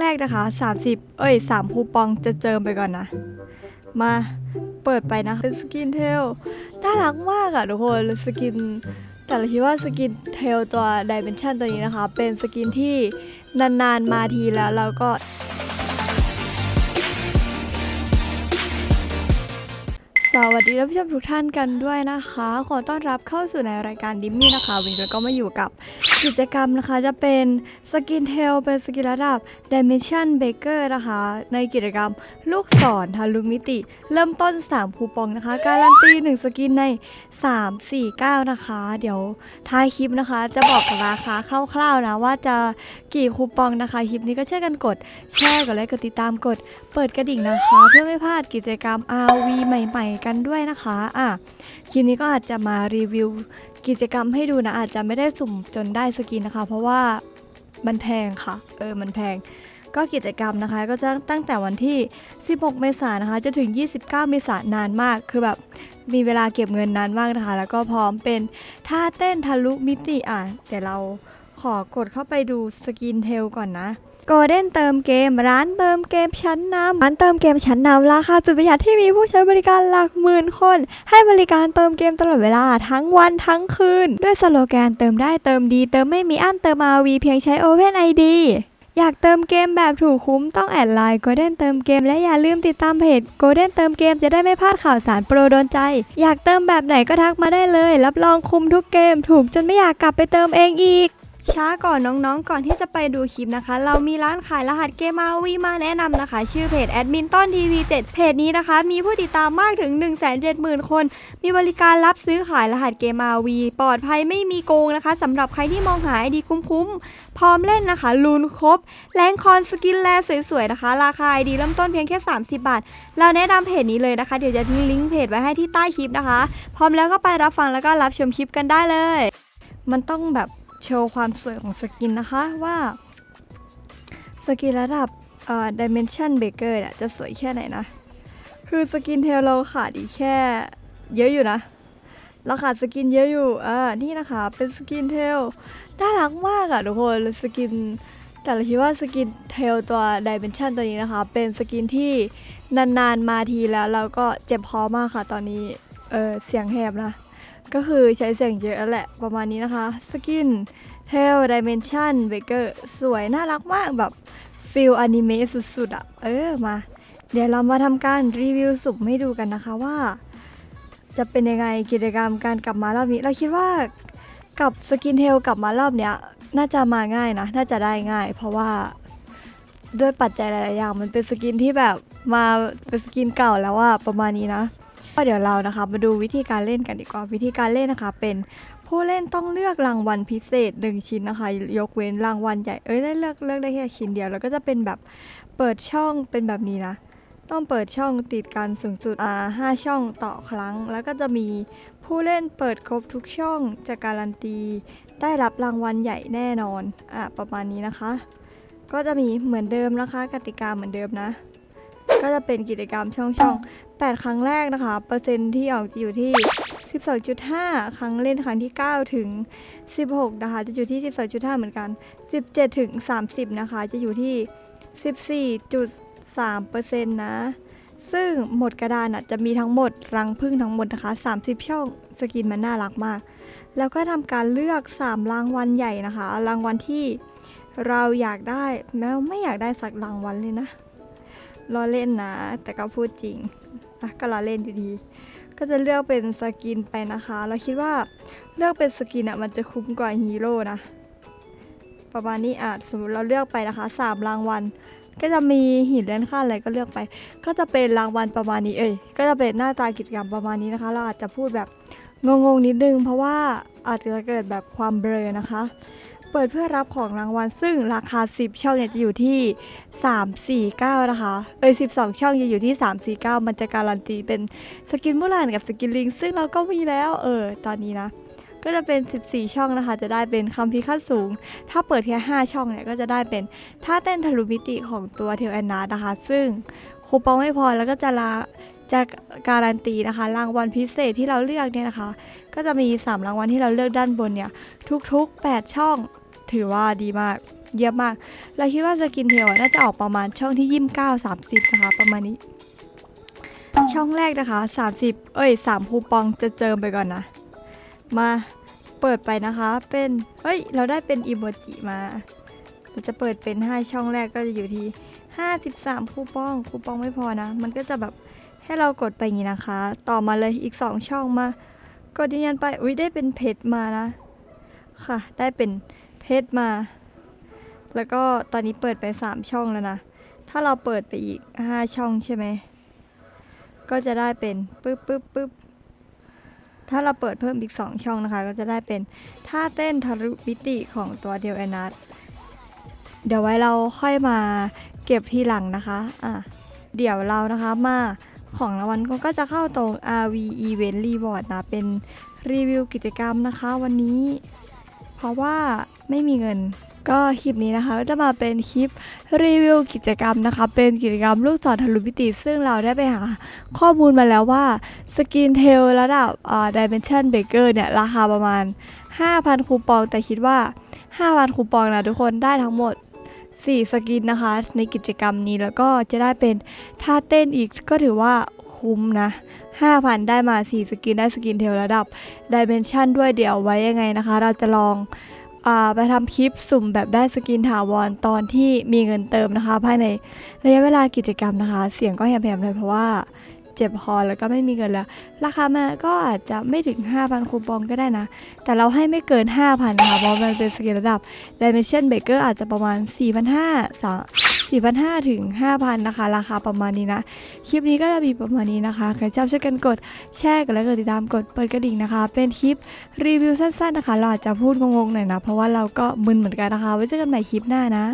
แรกนะคะ 30 เอ้ย 3 คูปองจะเจิมไปก่อนนะ มาเปิดไปนะเป็นสกินเทลน่ารักมากอะทุกคนสกิน แต่เราคิดว่าสกินเทลตัวดิเมนชันตัวนี้นะคะ เป็นสกินที่นานๆมาทีแล้วเราก็ สวัสดีท่านผู้ชมทุกท่านกันด้วยนะคะ ขอต้อนรับเข้าสู่ในรายการดิมมี่นะคะวันนี้ก็มาอยู่กับกิจกรรมนะคะจะเป็นสกินเทลเป็นสกินระดับ Dimension Baker นะคะ ในกิจกรรมลูกศรทะลุมิติ เริ่มต้น 3 คูปองนะคะ การันตี 1 สกินใน 3 4 9 นะคะ เดี๋ยวท้ายคลิปนะคะ จะบอกราคาคร่าวๆนะว่าจะกี่คูปองนะคะคลิปนี้ก็ช่วยกันกดแชร์กดไลค์กดติดตามกด เปิดกระดิ่งนะคะ เพื่อไม่พลาดกิจกรรม RV ใหม่ๆ กันด้วยนะคะอะคลิปนี้ก็อาจจะมารีวิวกิจกรรมให้ดูนะ อาจจะไม่ได้สุ่มจนได้สกินนะคะ เพราะว่ามันแพงค่ะ เออมันแพงก็กิจกรรมนะคะ ก็จะตั้งแต่วันที่ 16 เมษายนนะคะจะถึง 29 เมษายนนานมาก คือแบบมีเวลาเก็บเงินนานมากนะคะ แล้วก็พร้อมเป็นท่าเต้นทะลุมิติอะเดี๋ยวเราขอกดเข้าไปดูสกินเทลก่อนนะ โกลเด้นเติมเกม ร้านเติมเกมชั้นนำร้านเติมเกมชั้นนำราคาสุดประหยัดที่มีผู้ใช้บริการหลักหมื่นคน ให้บริการเติมเกมตลอดเวลาทั้งวันทั้งคืน ด้วยสโลแกนเติมได้เติมดี เติมไม่มีอั้นเติม RV เพียงใช้ Open ID อยากเติมเกมแบบถูกคุ้มต้องแอดไลน์ Golden เติมเกมและอย่าลืมติดตามเพจ Golden เติมเกมจะได้ไม่พลาดข่าวสารโปรโดนใจ อยากเติมแบบไหนก็ทักมาได้เลย รับรองคุ้มทุกเกมถูกจนไม่อยากกลับไปเติมเองอีก ช้าก่อนน้องๆ ก่อนที่จะไปดูคลิปนะคะ เรามีร้านขายรหัสเกม RV มาแนะนำนะคะ ชื่อเพจแอดมินต้นทีวี7เพจนี้นะคะ มีผู้ติดตามมากถึง 170,000 คน มีบริการรับซื้อขายรหัสเกม RV ปลอดภัยไม่มีโกงนะคะสำหรับใครที่มองหาไอดีคุ้มๆ พร้อมเล่นนะคะลูนครบแรงคอนสกินแลสวยๆนะคะ ราคาไอดีเริ่มต้นเพียงแค่ 30 บาท เราแนะนำเพจนี้เลยนะคะ เดี๋ยวจะทิ้งลิงก์เพจไว้ให้ที่ใต้คลิปนะคะ พร้อมแล้วก็ไปรับฟังแล้วก็รับชมคลิปกันได้เลย มันต้องแบบ โชว์ความสวยของสกินนะคะว่าสกินระดับเอ่อ Dimension Baker เนี่ยจะสวยแค่ไหนนะ คือสกินเทลเราขาดอีกแค่เยอะอยู่นะเราขาดสกินเยอะอยู่อ่านี่นะคะ เป็นสกินเทลน่ารักมากอะทุกคนสกิน แต่เราคิดว่าสกินเทลตัว Dimension ตัวนี้นะคะ เป็นสกินที่นานๆมาทีแล้วเราก็เจ็บคอมากค่ะตอนนี้ เออเสียงแหบนะ ก็คือใช้เสียงเยอะแหละประมาณนี้นะคะสกินเทล Dimension Baker สวยน่ารักมากแบบฟิลอนิเมะสุดๆอะเออมา เดี๋ยวเรามาทำการรีวิวสุ่มให้ดูกันนะคะว่า จะเป็นยังไงกิจกรรมการกลับมารอบนี้ เราคิดว่ากับสกินเทลกลับมารอบเนี้ย น่าจะมาง่ายนะ น่าจะได้ง่าย เพราะว่าด้วยปัจจัยหลายๆอย่าง มันเป็นสกินที่แบบมาเป็นสกินเก่าแล้วอะประมาณนี้นะ เดี๋ยวเรานะคะมาดูวิธีการเล่นกันดีกว่าวิธีการเล่นนะคะ เป็นผู้เล่นต้องเลือกรางวัลพิเศษหนึ่งชิ้นนะคะ ยกเว้นรางวัลใหญ่เอ้ยได้เลือกเลือกได้แค่ชิ้นเดียว แล้วก็จะเป็นแบบเปิดช่องเป็นแบบนี้นะ ต้องเปิดช่องติดกันสูงสุดอ่าห้าช่องต่อครั้ง แล้วก็จะมีผู้เล่นเปิดครบทุกช่องจะการันตี ได้รับรางวัลใหญ่แน่นอนอะประมาณนี้นะคะ ก็จะมีเหมือนเดิมนะคะ กติกาเหมือนเดิมนะ ก็จะเป็นกิจกรรมช่องช่อง8ครั้งแรกนะคะ เปอร์เซ็นต์ที่ออกจะอยู่ที่ 12.5 ครั้งเล่นครั้งที่ 9 ถึง 16 นะคะ จะอยู่ที่ 12.5 เหมือนกัน 17 ถึง 30 นะคะ จะอยู่ที่ 14.3เปอร์เซนต์นะ ซึ่งหมดกระดานอะจะมีทั้งหมด รังพึ่งทั้งหมดนะคะ 30 ช่องสกินมันน่ารักมาก แล้วก็ทำการเลือก 3 รางวัลใหญ่นะคะ รางวัลที่เราอยากได้แม้ไม่อยากได้สักรางวัลเลยนะ รอเล่นนะ แต่ก็พูดจริงอะก็รอเล่นอยู่ดีก็จะเลือกเป็นสกินไปนะคะ เราคิดว่าเลือกเป็นสกินอะมันจะคุ้มกว่าฮีโร่นะ ประมาณนี้อาจสมมติเราเลือกไปนะคะสามรางวัลก็จะมีหินเล่นค่าอะไรก็เลือกไป ก็จะเป็นรางวัลประมาณนี้เอ้ยก็จะเป็นหน้าตากิจกรรมประมาณนี้นะคะ เราอาจจะพูดแบบงงๆนิดนึง เพราะว่าอาจจะเกิดแบบความเบลอนะคะ เปิดเพื่อรับของรางวัลซึ่งราคา 10 ช่องเนี่ยจะอยู่ที่ 349 นะคะเอ้ย12 ช่องจะอยู่ที่ 349 มันจะการันตีเป็นสกินมูลานกับสกินลิง ซึ่งเราก็มีแล้วเออตอนนี้นะ ก็จะเป็น 14 ช่องนะคะ จะได้เป็นคัมภีร์ขั้นสูง ถ้าเปิดแค่ 5 ช่องเนี่ยก็จะได้เป็นท่าเต้นทะลุมิติของตัวเทลแอนนานะคะ ซึ่งคูปองไม่พอแล้วก็จะลาจะการันตีนะคะ รางวัลพิเศษที่เราเลือกเนี่ยนะคะ ก็จะมี 3 รางวัลที่เราเลือกด้านบนเนี่ย ทุกๆ 8 ช่อง ถือว่าดีมากเยอะมาก เราคิดว่าสกินเทลน่าจะออกประมาณช่องที่ยี่สิบเก้าสามสิบนะคะ ประมาณนี้ ช่องแรกนะคะ30เอ้ย3คูปองจะเจิมไปก่อนนะ มาเปิดไปนะคะเป็นเฮ้ย เราได้เป็นอีโมจิมา เราจะเปิดเป็น 5 ช่องแรกก็จะอยู่ที่ 53 คูปอง คูปองไม่พอนะ มันก็จะแบบให้เรากดไปอย่างนี้นะคะ ต่อมาเลยอีก 2 ช่องมา กดยืนยันไป อุ้ยได้เป็นเพชรมานะ ค่ะ ได้เป็น เพชรมา แล้วก็ตอนนี้เปิดไป 3 ช่องแล้วนะ ถ้าเราเปิดไปอีก 5 ช่องใช่ไหม ก็จะได้เป็นปึ๊บปึ๊บปึ๊บถ้าเราเปิดเพิ่มอีก 2 ช่องนะคะ ก็จะได้เป็นท่าเต้นทะลุมิติของตัวเดียวแอนัทเดี๋ยวไว้เราค่อยมาเก็บทีหลังนะคะ อะ เดี๋ยวเรานะคะมาของรางวัลก็จะเข้าตรง RV Event Reward นะ เป็นรีวิวกิจกรรมนะคะวันนี้ เพราะว่า ไม่มีเงิน ก็คลิปนี้นะคะก็จะมาเป็นคลิปรีวิวกิจกรรมนะคะ เป็นกิจกรรมลูกศรทะลุมิติ ซึ่งเราได้ไปหาข้อมูลมาแล้วว่าสกินเทลระดับอ่า Dimension Breaker เนี่ย ราคาประมาณ 5,000 คูปอง แต่คิดว่า 5,000 คูปองนะทุกคนได้ทั้งหมด4 สกินนะคะ ในกิจกรรมนี้แล้วก็จะได้เป็นท่าเต้นอีกก็ถือว่าคุ้มนะ 5,000 ได้มา 4 สกินได้สกินเทลระดับ Dimension ด้วยเดี๋ยวไว้ยังไงนะคะ เราจะลอง ไปทำคลิปสุ่มแบบได้สกินถาวรตอนที่มีเงินเติมนะคะ ภายในระยะเวลากิจกรรมนะคะ เสียงก็แหบๆเลยเพราะว่าเจ็บคอแล้วก็ไม่มีเงินแล้ว ราคามาก็อาจจะไม่ถึง 5,000 คูปองก็ได้นะ แต่เราให้ไม่เกิน 5,000นะคะเพราะมันเป็นสกินระดับ Dimension Breaker อาจจะประมาณ 4,500 4,500 ถึง 5,000 นะคะ ราคาประมาณนี้นะ คลิปนี้ก็จะมีประมาณนี้นะคะ ใครชอบช่วยกันกดแชร์กันแล้วกดติดตามกดเปิดกระดิ่งนะคะ เป็นคลิปรีวิวสั้นๆนะคะ เราอาจจะพูดงงๆหน่อยนะ เพราะว่าเราก็มึนเหมือนกันนะคะ ไว้เจอกันใหม่คลิปหน้านะ